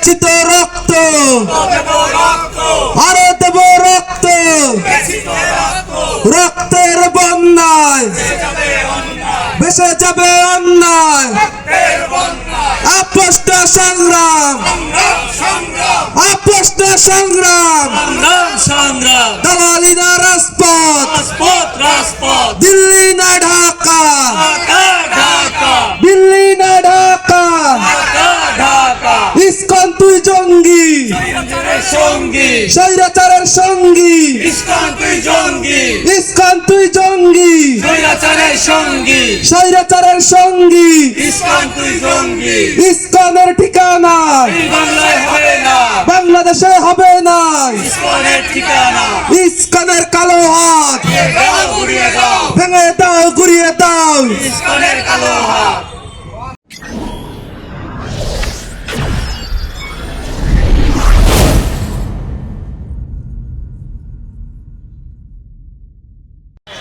বেচিত রক্ত। ভারত দেব রক্ত। রক্তের বন্যায়। ভেসে যাবে অন্যায়। আপষ্ট সংগ্রাম। সংগ্রাম। সংগ্রাম সংগ্রাম। দালালি না রাজপথ দিল্লি না ঢাকা। দিল্লি না ঢাকা। ইস্কন তুই জঙ্গি। সঙ্গী। সঙ্গী। ইসলাম তুই জঙ্গি। ইস্কন তুই জঙ্গি। স্বৈরাচারের সঙ্গী। স্বৈরাচারের সঙ্গী। ইসকন তুই জঙ্গি। ইসকনের ঠিকানা। বাংলায় হবে না। বাংলাদেশে হবে না। ইসকনের ঠিকানা। ইসকনের কালো হাত। ভেঙে দাও ঘুরিয়ে দাও। ইসকনের কালো হাত।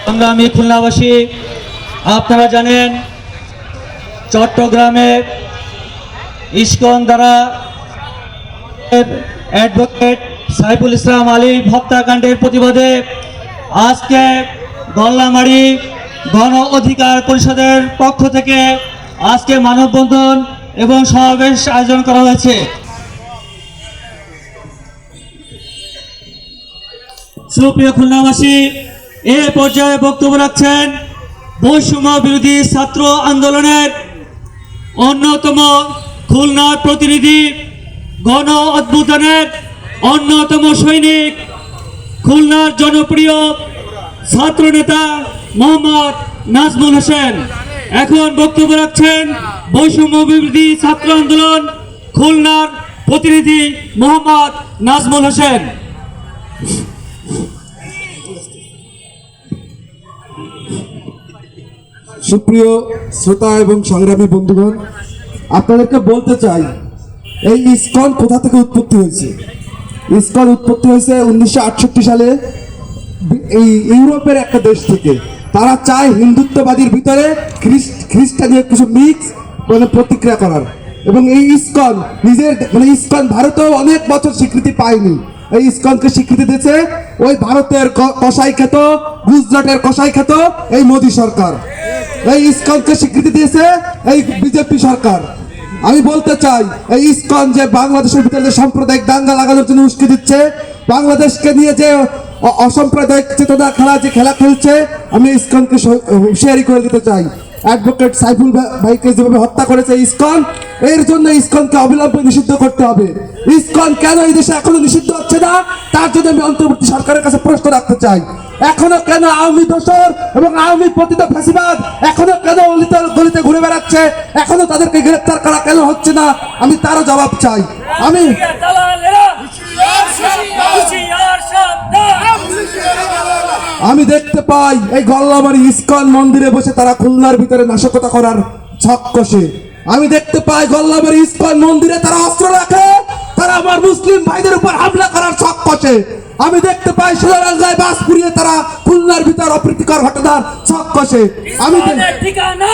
সংগ্রামী খুলনাবাসী, আপনারা জানেন চট্টগ্রামে ইস্কন দ্বারা অ্যাডভোকেট সাইফুল ইসলাম আলী হত্যাকাণ্ডের প্রতিবাদে আজকে গল্লামারি গণ অধিকার পরিষদের পক্ষ থেকে আজকে মানববন্ধন এবং সমাবেশ আয়োজন করা হয়েছে। সুপ্রিয় খুলনাবাসী এ পর্যায়ে বক্তব্য রাখছেন বৈষম্য বিরোধী ছাত্র আন্দোলনের অন্যতম খুলনার প্রতিনিধি, গণ অদ্ভুতনের অন্যতম সৈনিক, খুলনার জনপ্রিয় ছাত্রনেতা মোহাম্মদ নাজমুল হোসেন। এখন বক্তব্য রাখছেন বৈষম্য বিরোধী ছাত্র আন্দোলন খুলনার প্রতিনিধি মোহাম্মদ নাজমুল হোসেন। সুপ্রিয় শ্রোতা এবং সংগ্রামী বন্ধুগণ, আপনাদেরকে বলতে চাই, এই ইস্কন কোথা থেকে উৎপত্তি হয়েছে? ইস্কন উৎপত্তি হয়েছে উনিশশো আটষট্টি সালে এই ইউরোপের একটা দেশ থেকে। তারা চায় হিন্দুত্ববাদীর ভিতরে খ্রিস্ট, খ্রিস্টানীয় কিছু মিক্স মানে প্রতিক্রিয়া করার। এবং এই ইস্কন নিজের মানে ইস্কন ভারতেও অনেক বছর স্বীকৃতি পায়নি। এই ইস্কনকে স্বীকৃতি দিয়েছে ওই ভারতের ক- কসাই খ্যাত গুজরাটের কসাই খ্যাত এই মোদী সরকার। এই ইস্কনকে স্বীকৃতি দিয়েছে এই বিজেপি সরকার। আমি বলতে চাই, এই ইস্কন যে বাংলাদেশের ভিতরে যে সাম্প্রদায়িক দাঙ্গা লাগানোর জন্য উস্কে দিচ্ছে, বাংলাদেশকে নিয়ে যে অসাম্প্রদায়িক চেতনা খেলা যে খেলা খেলছে, আমি ইস্কনকে হুঁশিয়ারি করে দিতে চাই। অ্যাডভোকেট সাইফুল ভাইকে যেভাবে হত্যা করেছে ইস্কন, এর জন্য ইস্কনকে অবিলম্বে নিষিদ্ধ করতে হবে। ইস্কন কেন এই দেশে এখনও নিষিদ্ধ হচ্ছে না? তার জন্য আমি অন্তর্বর্তী সরকারের কাছে প্রশ্ন রাখতে চাই। এখনও কেন আওয়ামী দোসর এবং আওয়ামী পতিত ফাঁসিবাদ এখনও কেন অলিতে গলিতে ঘুরে বেড়াচ্ছে? এখনও তাদেরকে গ্রেপ্তার করা কেন হচ্ছে না? আমি তারও জবাব চাই। আমি আমি দেখতে পাই এই গল্লাবাড়ি ইস্কন মন্দিরে বসে তারা খুলনার ভিতরে নাশকতা করার ছক কষে আমি দেখতে পাই গল্লাবাড়ি ইস্কন মন্দিরে তারা অস্ত্র রাখে তারা আমার মুসলিম ভাইদের উপর হামলা করার ছক কষে আমি দেখতে পাই সোনারাঙ্গায় বাস পুড়িয়ে তারা খুলনার ভিতর অপ্রীতিকর ঘটনার ছক কষে আমি ঠিকানা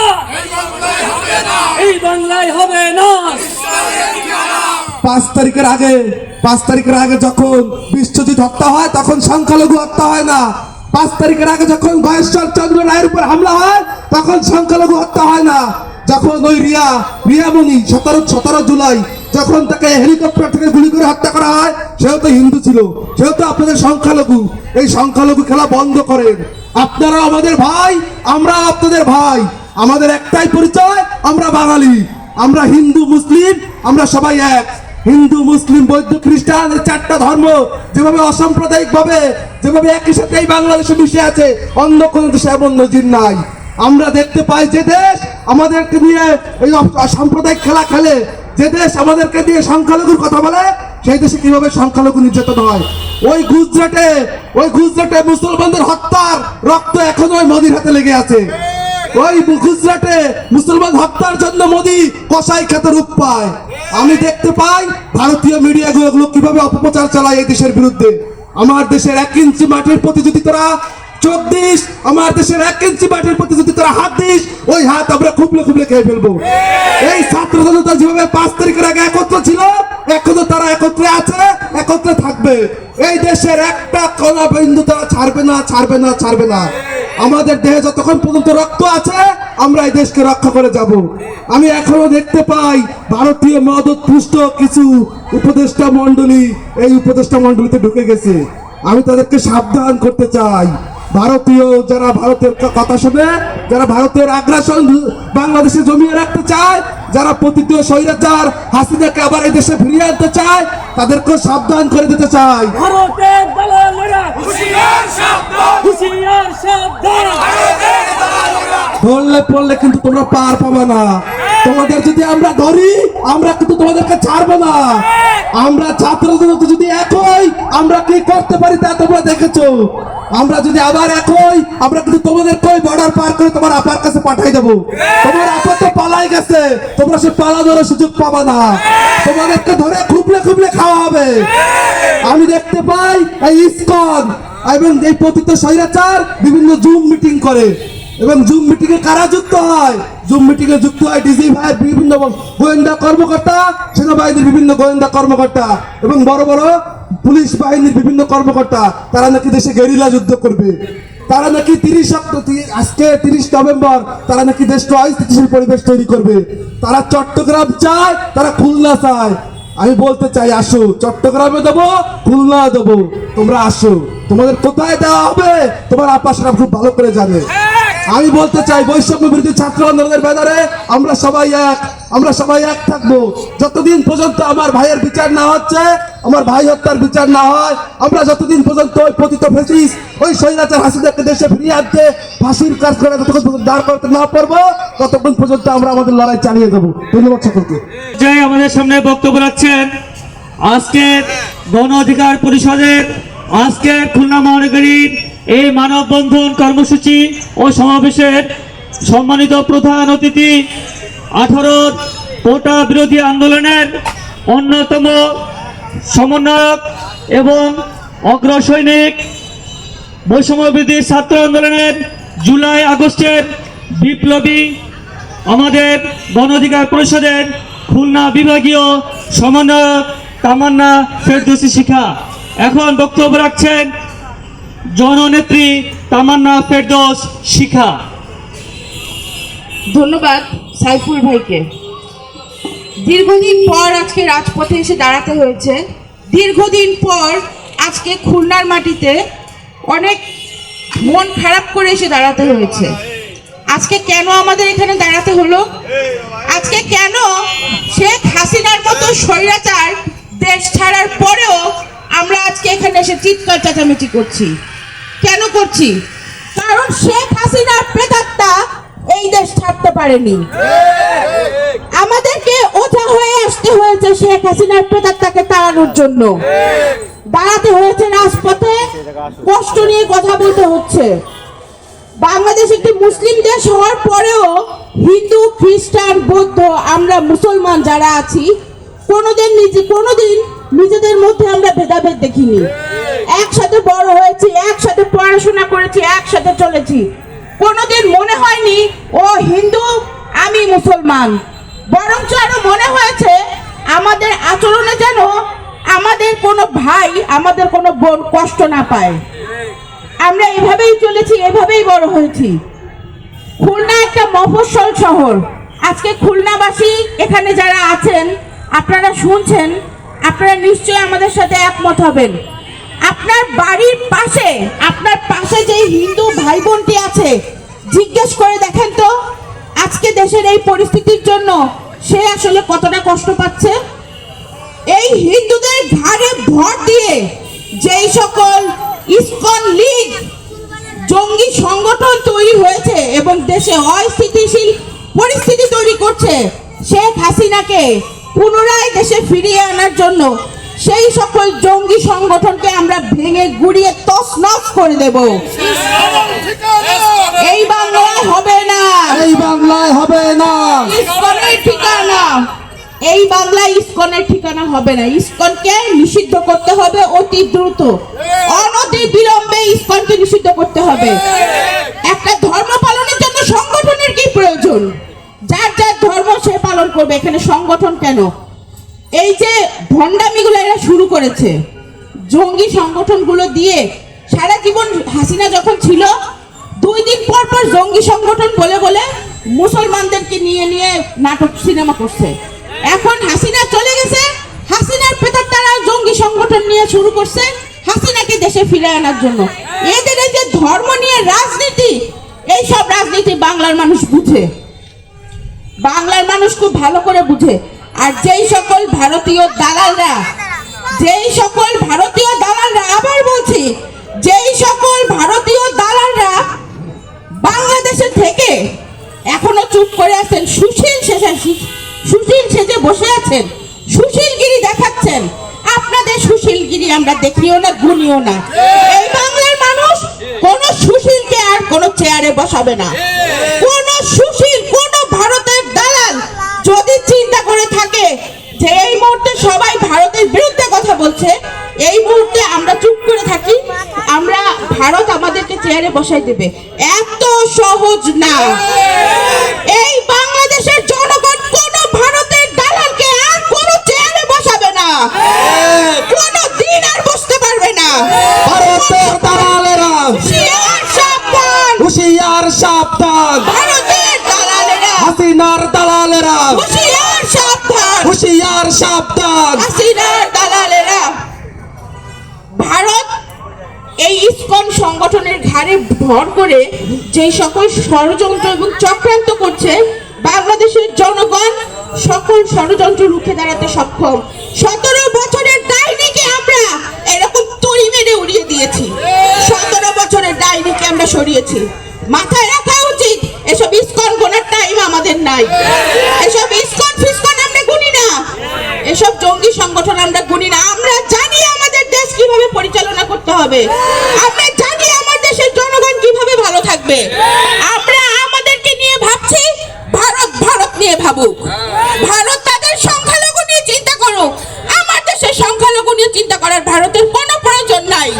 এই বাংলায় হবে না। পাঁচ তারিখের আগে পাঁচ তারিখের আগে যখন বিশ্বজিৎ হত্যা হয় তখন সংখ্যালঘু হত্যা হয় না। পাঁচ তারিখের আগে যখন গয়েশ্বর চন্দ্র রায়ের উপর হামলা হয়, তখন সংখ্যালঘু হত্যা হয় না। যখন ওই রিয়া, রিয়ামণি সতেরো সতেরো জুলাই যখন তাকে হেলিকপ্টার থেকে গুলি করে হত্যা করা হয়, সেও তো হিন্দু ছিল। সেও তো আপনাদের সংখ্যালঘু। এই সংখ্যালঘু খেলা বন্ধ করেন আপনারা আমাদের ভাই আমরা আপনাদের ভাই। আমাদের একটাই পরিচয়, আমরা বাঙালি। আমরা হিন্দু, মুসলিম, আমরা সবাই এক। হিন্দু, মুসলিম, বৌদ্ধ, খ্রিস্টান চারটা ধর্ম যেভাবে অসাম্প্রদায়িক ভাবে যেভাবে একই সাথে এই বাংলাদেশে মিশে আছে অন্য কোনো দেশে এমন নজির নাই। আমরা দেখতে পাই যে দেশ আমাদেরকে নিয়ে এই অসাম্প্রদায়িক খেলা খেলে, যে দেশ আমাদেরকে দিয়ে সংখ্যালঘুর কথা বলে, সেই দেশে কীভাবে সংখ্যালঘু নির্যাতন হয়? ওই গুজরাটে ওই গুজরাটে মুসলমানদের হত্যার রক্ত এখনও ওই মোদির হাতে লেগে আছে। ওই গুজরাটে মুসলমান হত্যার জন্য মোদি কসাই খেতে রূপ পায়। আমি দেখতে পাই ভারতীয় মিডিয়া গুলো কীভাবে অপপ্রচার চালায় এই দেশের বিরুদ্ধে। আমার দেশের এক ইঞ্চি মাটির প্রতি যদি চোখ দিস, আমার দেশের এক ইঞ্চি মাটির হাত দিস, ওই হাত আমরা খুবলে খুবলে খেয়ে ফেলব। এই ছাত্র জনতা যেভাবে পাঁচ তারিখের আগে একত্র ছিল, এখনও তারা একত্রে আছে, একত্রে থাকবে। এই দেশের একটা কণা বিন্দু তারা ছাড়বে না ছাড়বে না ছাড়বে না। আমাদের দেহে যতক্ষণ পর্যন্ত রক্ত আছে, আমরা এই দেশকে রক্ষা করে যাব। আমি এখনও দেখতে পাই ভারতীয় মদত পুষ্ট কিছু উপদেষ্টা মন্ডলী এই উপদেষ্টা মন্ডলীতে ঢুকে গেছে। আমি তাদেরকে সাবধান করতে চাই। ভারতীয় যারা ভারতের কথা শুনে, যারা ভারতের আগ্রাসন বাংলাদেশে জমিয়ে রাখতে চায় যারা পতিত স্বৈরাচার হাসিনাকে আবার এই দেশে ফিরিয়ে আনতে চায় তাদেরকে সাবধান করে দিতে চাই ভারতের দালালেরা হুশিয়ার সাবধান। হুশিয়ার সাবধান। ভারতের দালালেরা ধরলে পড়লে কিন্তু তোমরা পার পাবে না। তোমাদের যদি আমরা ধরি আমরা কিন্তু তোমাদেরকে ছাড়বো না। আমরা ছাত্রদের যদি একই আমরা কি করতে পারি তা তোমরা দেখেছ। আমরা যদি আবার একই আমরা কিন্তু তোমাদের কই বর্ডার পার করে তোমার আপার কাছে পাঠাই দেবো। তোমার আপা তো পালাই গেছে, তোমরা সে পালানোর সুযোগ পাবা না। তোমাদেরকে ধরে খুবলে খুবলে খাওয়া হবে। আমি দেখতে পাই এই ইসকন এবং এই পতিত স্বৈরাচার বিভিন্ন জুম মিটিং করে। এবং জুম মিটিং এ কারা যুক্ত হয়? জুম মিটিং এ যুক্ত হয় ডিজি ভাই, বিভিন্ন গোয়েন্দা কর্মকর্তা, সেনাবাহিনীর বিভিন্ন গোয়েন্দা কর্মকর্তা এবং বড় বড় পুলিশ বাহিনীর বিভিন্ন কর্মকর্তা, তারা নাকি দেশে গেরিলা যুদ্ধ করবে। তারা নাকি তিরিশ আজকে তিরিশ নভেম্বর, তারা নাকি দেশকে অস্থিতিশীল পরিবেশ তৈরি করবে। তারা চট্টগ্রাম চায়, তারা খুলনা চায়। আমি বলতে চাই, আসো, চট্টগ্রামে দেবো, খুলনা দেবো। তোমরা আসো। তোমাদের কোথায় দেওয়া হবে? তোমার আপাসরা খুব ভালো করে জানে। আমি বলতে চাই, বৈষম্য বিরোধী ছাত্র আন্দোলনের ব্যানারে আমরা সবাই এক, আমরা সবাই এক থাকব। যতদিন পর্যন্ত আমার ভাইয়ের বিচার না হচ্ছে, আমার ভাই হত্যার বিচার না হয়, আমরা যতদিন পর্যন্ত ওই পতিত ফেসিস, ওই স্বৈরাচার হাসিনাকে দেশে ফিরিয়ে আনতে ফাঁসির কাজ করে যতক্ষণ পর্যন্ত দাঁড় করতে না পারব, ততক্ষণ পর্যন্ত আমরা আমাদের লড়াই চালিয়ে দেবো। ধন্যবাদ সকলকে। যে আমাদের সামনে বক্তব্য রাখছেন। আজকের গণ অধিকার পরিষদের, আজকের খুলনা মহানগরীর এই মানববন্ধন কর্মসূচি ও সমাবেশের সম্মানিত প্রধান অতিথি আঠারো কোটা বিরোধী আন্দোলনের অন্যতম সমন্বয়ক এবং অগ্রসৈনিক বৈষম্যবিধি ছাত্র আন্দোলনের জুলাই আগস্টের বিপ্লবী আমাদের গণ অধিকার পরিষদের খুলনা বিভাগীয় সমন্বয়ক তামান্না ফেরদৌসি শিখা। এখন বক্তব্য রাখছেন জননেত্রী তামান্না ফেরদৌস শিখা। ধন্যবাদ সাইফুল ভাইকে। দীর্ঘদিন পর আজকে রাজপথে এসে দাঁড়াতে হয়েছে। দীর্ঘদিন পর আজকে খুলনার মাটিতে অনেক মন খারাপ করে এসে দাঁড়াতে হয়েছে। আজকে কেন আমাদের এখানে দাঁড়াতে হলো? আজকে কেন শেখ হাসিনার মতো স্বৈরাচার দেশ ছাড়ার পরেও আমরা আজকে এখানে এসে চিৎকার চেঁচামেচি করছি? কেন করছি? কারণ শেখ হাসিনার প্রেতাত্মা এই দেশ ছাড়তে পারেনি। আমাদেরকে ওঠা হয়ে আসতে হয়েছে শেখ হাসিনার প্রেতাত্মাকে তাড়ানোর জন্য। দাঁড়াতে হয়েছে রাজপথে, কষ্ট নিয়ে কথা বলতে হচ্ছে। বাংলাদেশ একটি মুসলিম দেশ হওয়ার পরেও হিন্দু, খ্রিস্টান, বৌদ্ধ, আমরা মুসলমান যারা আছি, কোনোদিন নিজে কোনোদিন নিজেদের মধ্যে আমরা ভেদাভেদ দেখিনি। একসাথে বড় হয়েছি একসাথে পড়াশোনা করেছি একসাথে চলেছি। কোনোদিন মনে হয়নি ও হিন্দু আমি মুসলমান। বরঞ্চ আরও মনে হয়েছে আমাদের আচরণে যেন আমাদের কোনো ভাই আমাদের কোনো বোন কষ্ট না পায়। আমরা এভাবেই চলেছি এভাবেই বড় হয়েছি। খুলনা একটা মফস্বল শহর। আজকে খুলনাবাসী এখানে যারা আছেন আপনারা শুনছেন আপনারা নিশ্চয়ই আমাদের সাথে একমত হবেন। আপনার বাড়ির পাশে, আপনার পাশে যে হিন্দু ভাই বোনটি আছে, জিজ্ঞেস করে দেখেন তো, আজকে দেশের এই পরিস্থিতির জন্য সে আসলে কতটা কষ্ট পাচ্ছে? এই হিন্দুদের ঘাড়ে ভর দিয়ে যেই সকল ইসকন লীগ, জঙ্গি সংগঠন তৈরি হয়েছে এবং দেশে অস্থিতিশীল পরিস্থিতি তৈরি করছে, শেখ হাসিনাকে পুনরায় দেশে ফিরিয়ে আনার জন্য সেই সকল জঙ্গি সংগঠনকে আমরা ভেঙে গুড়িয়ে তছনছ করে দেব। এই বাংলায় হবে না। এই বাংলায় হবে না। ইসকনের ঠিকানা। এই বাংলায় ইসকনের ঠিকানা হবে না। ইসকনকে নিষিদ্ধ করতে হবে অতি দ্রুত। অনতি বিলম্বে ইসকনকে নিষিদ্ধ করতে হবে। একটা ধর্ম পালনের জন্য সংগঠনের কি প্রয়োজন? যার যার ধর্ম সে পালন করবে। এখানে সংগঠন কেন? এই যে ভণ্ডামিগুলো এরা শুরু করেছে, জঙ্গি সংগঠনগুলো দিয়ে সারা জীবন হাসিনা যখন ছিল, দুই দিন পর পর জঙ্গি সংগঠন বলে বলে মুসলমানদেরকে নিয়ে নিয়ে নাটক সিনেমা করছে। এখন হাসিনা চলে গেছে, হাসিনার পেতার তারা জঙ্গি সংগঠন নিয়ে শুরু করছে, হাসিনাকে দেশে ফিরে আনার জন্য। এদের এই যে ধর্ম নিয়ে রাজনীতি, এই সব রাজনীতি বাংলার মানুষ বুঝে। বাংলার মানুষ খুব ভালো করে বুঝে। আর যেই সকল ভারতীয় দালালরা, যেই সকল ভারতীয় দালালরা, আবার বলছি, যেই সকল ভারতীয় দালালরা বাংলাদেশে থেকে এখনও চুপ করে আছেন, সুশীল শেষে সুশীল সেজে বসে আছেন, সুশীলগিরি দেখাচ্ছেন, আপনাদের সুশীলগিরি আমরা দেখিও না, গুনিও না। এই বাংলার মানুষ কোন সুশীলকে আর কোন চেয়ারে বসাবে না। কোন বলছে এই মুহূর্তে আমরা চুপ করে থাকি আমরা ভারত আমাদেরকে চেয়ারে বসাই দেবে। এত সহজ না। এই বাংলাদেশের জনগণ কোন ভারতের দালালকে আর কোন চেয়ারে বসাবে না। কোন দিন আর বসতে পারবে না। ভারতের দালালেরা সাবধান। হুশিয়ার সাবধান। ভারতের দালালেরা। হাসিনার দালালেরা হুঁশিয়ার সাবধান। হুশিয়ার সাবধান। ইসকন সংগঠনের ঘাড়ে ভর করে যেই সকল ষড়যন্ত্র এবং চক্রান্ত করছে, বাংলাদেশের জনগণ সকল ষড়যন্ত্র রুখে দাঁড়াতে সক্ষম। সতেরো বছরের ডাইনিকে আমরা এরকম তড়ি মেরে উড়িয়ে দিয়েছি। সতেরো বছরের ডাইনিকে আমরা সরিয়েছি। মাথায় রাখা উচিত, এসব ইসকন গোনার টাইম আমাদের নাই। এসব ইসকন ফিসকন আমরা গুনি না। এসব জঙ্গি সংগঠন আমরা গুনি না। আমরা হবে। আমরা জানি আমার দেশের জনগণ কীভাবে ভালো থাকবে। আমরা আমাদেরকে নিয়ে ভাবছি, ভারত ভারত নিয়ে ভাবুক। ভারত তাদের সংখ্যালঘু নিয়ে চিন্তা করুক। আমার দেশের সংখ্যালঘু নিয়ে চিন্তা করার ভারতের কোনো প্রয়োজন নাই।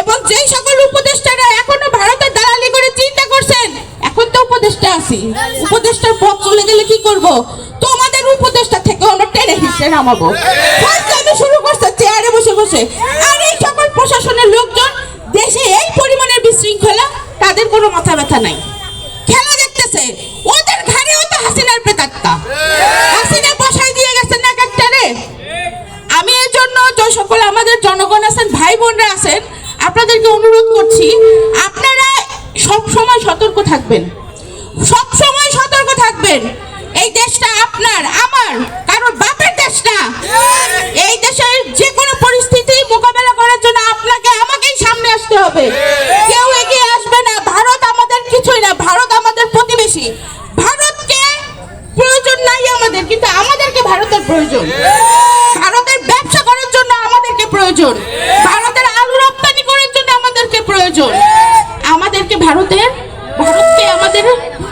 এবং যেই সকল উপদেষ্টারা এখনও ভারতের দালালি করে চিন্তা করছেন, এখন তো উপদেষ্টা আছি। উপদেষ্টার পথ চলে গেলে কি করব? তোমাদের উপদেষ্টা থেকে আমরা টেনে হিসেবে নামাবো। শুরু করছে, চেয়ারে বসে বসে আর এই সকল প্রশাসনের লোকজন দেশে এই পরিমাণের বিশৃঙ্খলা তাদের কোনো মাথা ব্যথা নাই। খেলা দেখতেছে। ওদের ঘাড়েও তো হাসিনার প্রেতাত্মা। হাসিনা বসাই দিয়ে গেছেন এক একটারে আমি এর জন্য যে সকল আমাদের জনগণ আছেন ভাই বোনরা আছেন, আপনাদেরকে অনুরোধ করছি, আপনারা সব সময় সতর্ক থাকবেন। সব সময় সতর্ক থাকবেন। এই দেশটা আপনার, আমার কারণ বাপের দেশ না। এই দেশের যে কোনো পরিস্থিতি মোকাবেলা করার জন্য আপনাকে আমাকেই সামনে আসতে হবে। কেউ এগিয়ে কিছুই না, ভারত আমাদের প্রতিবেশী। ভারতকে প্রয়োজন নাই আমাদের, কিন্তু আমাদেরকে ভারতের প্রয়োজন। ভারতের ব্যবসা করার জন্য আমাদেরকে প্রয়োজন। ভারতের আলু রপ্তানি করার জন্য আমাদেরকে প্রয়োজন। আমাদেরকে ভারতের ভারতকে আমাদের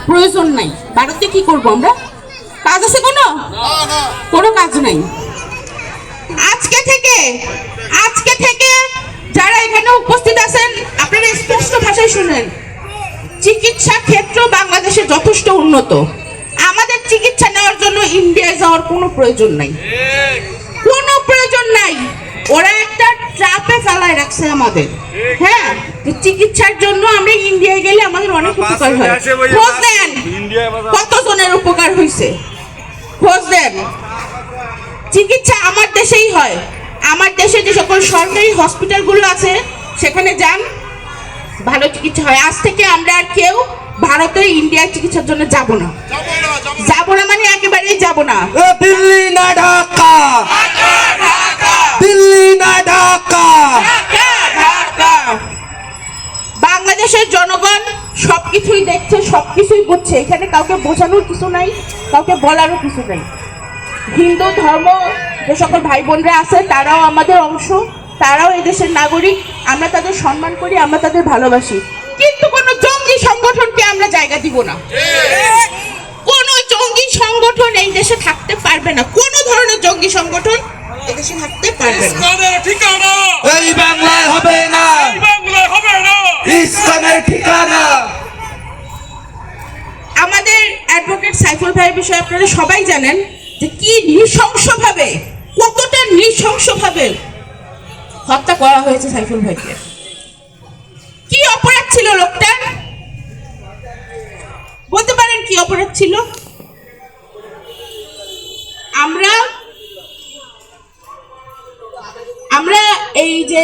প্রয়োজন নাই। ভারতে কি করব আমরা? কাজ আছে কোনো? কোনো কাজ নাই। আজকে থেকে আজকে থেকে যারা এখানে উপস্থিত আছেন, আপনারা স্পষ্ট ভাষায় শুনেন। চিকিৎসা ক্ষেত্র বাংলাদেশে যথেষ্ট উন্নত। আমাদের চিকিৎসা নেওয়ার জন্য ইন্ডিয়ায় যাওয়ার কোনো প্রয়োজন নাই। কোনো প্রয়োজন নাই। ওরা একটা ট্রাপে ফেলায় রাখছে আমাদের। হ্যাঁ চিকিৎসার জন্য আমরা ইন্ডিয়ায় গেলে আমাদের অনেক উপকার হয়। খোঁজ দেন কত জনের উপকার হয়েছে খোঁজ দেন চিকিৎসা আমার দেশেই হয়। আমার দেশে যে সকল সরকারি হসপিটালগুলো আছে সেখানে যান। ভালো চিকিৎসা হয়। আজ থেকে আমরা আর কেউ ভারতে ইন্ডিয়ার চিকিৎসার জন্য যাব না। যাব না মানে একেবারেই যাব না। দিল্লি না ঢাকা। দিল্লি না ঢাকা। বাংলাদেশের জনগণ সবকিছুই দেখছে সবকিছুই বুঝছে। এখানে কাউকে বোঝানোর কিছু নাই কাউকে বলারও কিছু নাই। হিন্দু ধর্ম যে সকল ভাই বোনরা আছে তারাও আমাদের অংশ। তারাও এদেশের নাগরিক। আমরা তাদের সম্মান করি আমরা তাদের ভালোবাসি। কিন্তু কোনো জঙ্গি সংগঠনকে আমরা জায়গা দিব না। কোনো জঙ্গি সংগঠন এই দেশে থাকতে পারবে না। কোন ধরনের জঙ্গি সংগঠন এই দেশে থাকতে পারবে না। ঠিকানা এই বাংলায় হবে না। এই বাংলায় হবে না ইসলামের ঠিকানা। আমাদের অ্যাডভোকেট সাইফুল ভাইয়ের বিষয়ে আপনারা সবাই জানেন যে কি নৃশংসভাবে কতটা নৃশংসভাবে হত্যা করা হয়েছে সাইফুল ভাইকে। কি অপরাধ ছিল লোকটার বলতে পারেন কি অপরাধ ছিল? আমরা আমরা এই যে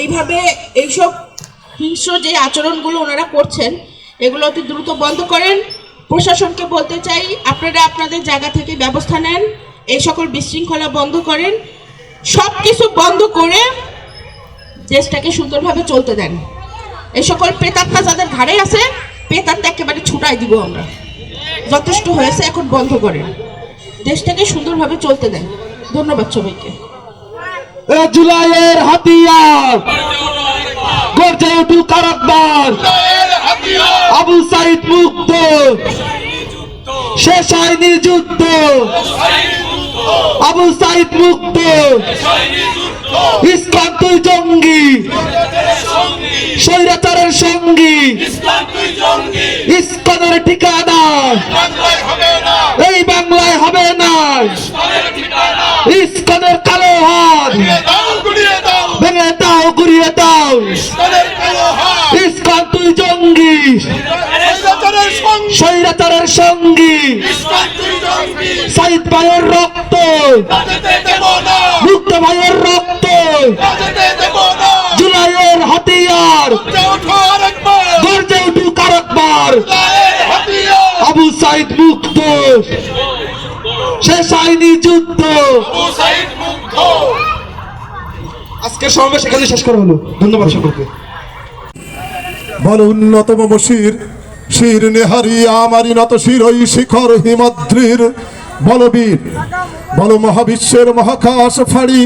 এইভাবে এইসব হিংস্র যে আচরণগুলো ওনারা করছেন, এগুলো অতি দ্রুত বন্ধ করেন। প্রশাসনকে বলতে চাই, আপনারা আপনাদের জায়গা থেকে ব্যবস্থা নেন, এই সকল বিশৃঙ্খলা বন্ধ করেন। সব কিছু বন্ধ করে দেশটাকে সুন্দরভাবে চলতে দেন। এই সকল প্রেতাত্মা যাদের ঘাড়ে আছে, প্রেতাত্মা একেবারে ছুটাই দিব আমরা। যথেষ্ট হয়েছে, এখন বন্ধ করেন। দেশটাকে সুন্দরভাবে চলতে দেন। ধন্যবাদ সবাইকে। জুলাইয়ের হাতিয়ার, গর্জে উঠুক কারাকবার আবু সাইদ মুক্ত, শেষ হয়নি যুদ্ধ। আবু সাইদ মুক্ত। ইসলাম তুই জঙ্গি। স্বৈরাচারের সঙ্গী। ইস্কনের ঠিকানা এই বাংলায় হবে না। ইস্কনের কালো হাত ভেঙে দাও গুড়িয়ে দাও। ইস্কন তুই জঙ্গি স্বৈরাচারের সঙ্গী। সাইদ ভাইয়ের রক্ত মুক্ত ভাইয়ের রক্ত। জুলাইয়ের হাতিয়ার। গর্জে উঠু কারকবার আবু সাইদ মুক্ত। শেষ আইনি যুদ্ধ। আজকে সমাবেশ এখানে শেষ করা হলো। ধন্যবাদ সকলকে। বল উন্নতম শির শির নেহারি আমারি নত শির শিখর হিমাদ্রির। বলবীর বল মহাবিশ্বের মহাকাশ ফাড়ি,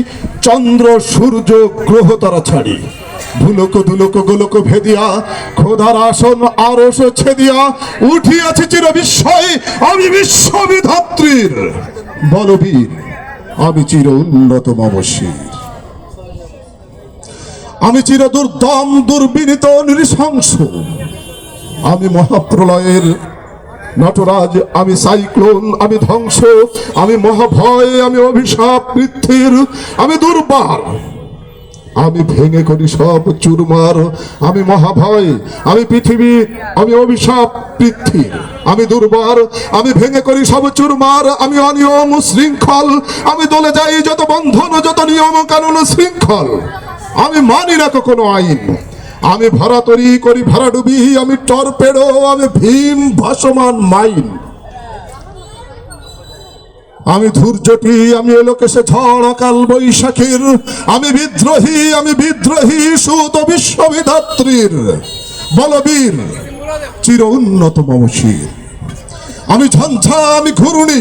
চন্দ্র, সূর্য, গ্রহ তারা ছাড়ি। ভুলক দুলক গোলক ভেদিয়া, খোদার আসন আরস ছেদিয়া, উঠিয়াছে চির বিস্ময় আমি বিশ্ববিধাত্রীর। বলবীর আমি চির উন্নতম শির আমি চির দুর্দম, দুর্বিনীত, নৃশংস। আমি মহাপ্রলয়ের নটরাজ, আমি সাইক্লোন, আমি ধ্বংস, আমি মহাভয়, আমি অভিশাপ, পৃথিবীর, আমি দুর্বার। আমি ভেঙে করি সব চুরমার, আমি মহাভয়, আমি পৃথিবী, আমি অভিশাপ পৃথিবীর আমি দুর্বার, আমি ভেঙে করি সব চুরমার, আমি অনিয়ম, শৃঙ্খল। আমি দলে যাই যত বন্ধন, যত নিয়ম, কানুন, শৃঙ্খল। আমি মানি না কোনো আইন। আমি ভরা তরি করি ভরা ডুবি, আমি টর্পেডো, আমি ভীম ভাসমান মাইন। আমি ধৈর্যটি আমি এলোকেশে ঝড় অকাল বৈশাখীর। আমি বিদ্রোহী আমি বিদ্রোহী, সুত বিশ্ববিধাত্রীর। বলবীর, চির উন্নত মমশির। আমি ঝঞ্ঝা, আমি ঘুরুনি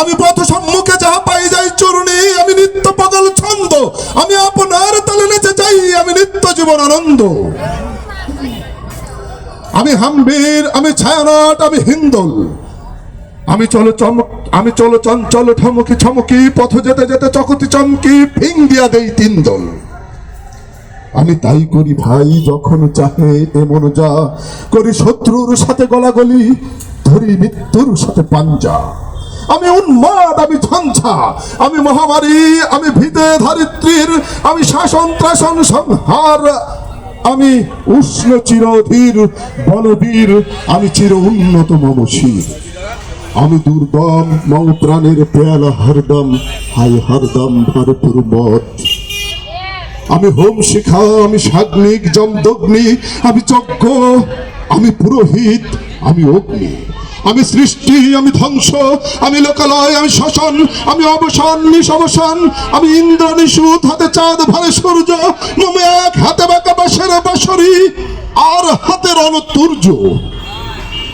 আমি পথ সম্মুখে যাহা পাই যাই চুরুনি আমি নিত্য পাগল ছন্দ, আমি আপনার তালে জীবন আনন্দ। আমি হাম্বির, আমি ছায়ানট, আমি হিন্দল। আমি চলো চমক আমি চলো চঞ্চল ঠমকি ছমকি পথ যেতে যেতে চকতি চমকি, ফিং দিয়া দেই তিন দল। আমি তাই করি ভাই যখন চাহে, এমন যা। করি শত্রুর সাথে গলাগলি, ধরি মৃত্যুর সাথে পাঞ্জা। আমি উন্মাদ, আমি ঝঞ্ঝা, আমি মহামারী, আমি ভিতে ধরিত্রীর, আমি শাসন, ত্রাসন, সংহার, আমি উষ্ণ চিরধীর, বলবীর, আমি চির উন্নত মমশীর আমি দুর্দম মৌ প্রাণের পেয়ালা হরদম, হাই হরদম ভরপুর মত আমি হোম শিখা, আমি সাগ্নিক, জমদগ্নি, আমি যজ্ঞ, আমি পুরোহিত, আমি অগ্নি। আমি সৃষ্টি, আমি ধ্বংস, আমি লোকালয়, আমি শ্মশান, আমি অবসান, নিশবসান, আমি ইন্দ্র নিশুত হাতে চাঁদ, ভারে সূর্য মমে এক হাতে বাঁকা বাসের বাসরি আর হাতের রণতুর্য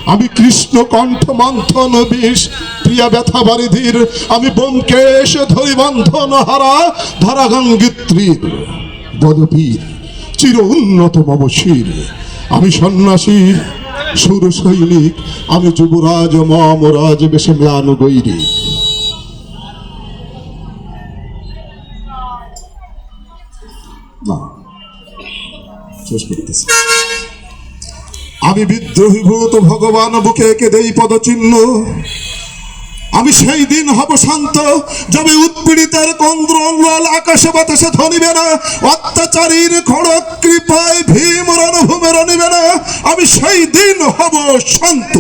আমি কৃষ্ণ কণ্ঠ, মন্থন, বিষ, প্রিয়া ব্যথা বারিধির আমি বোমকেশ ধরি বন্ধন হারা ধরা গঙ্গিত্রীর বদবীর চির উন্নত মমশির আমি সন্ন্যাসী সুর সৈনিক, আমি যুবরাজ মমরাজ বেশে ম্লান গৈরী না, শেষ করতেছি। আমি বিদ্রোহীভূত ভগবান বুকে এঁকে দেই পদচিহ্ন। আমি সেই দিন হব শান্ত যবে উৎপীড়িতের কন্দ্রল আকাশে বাতাসে ধনিবে না, অত্যাচারীর খড়ক কৃপায় ভীম রণভূমে রণিবে না, আমি সেই দিন হব শান্ত।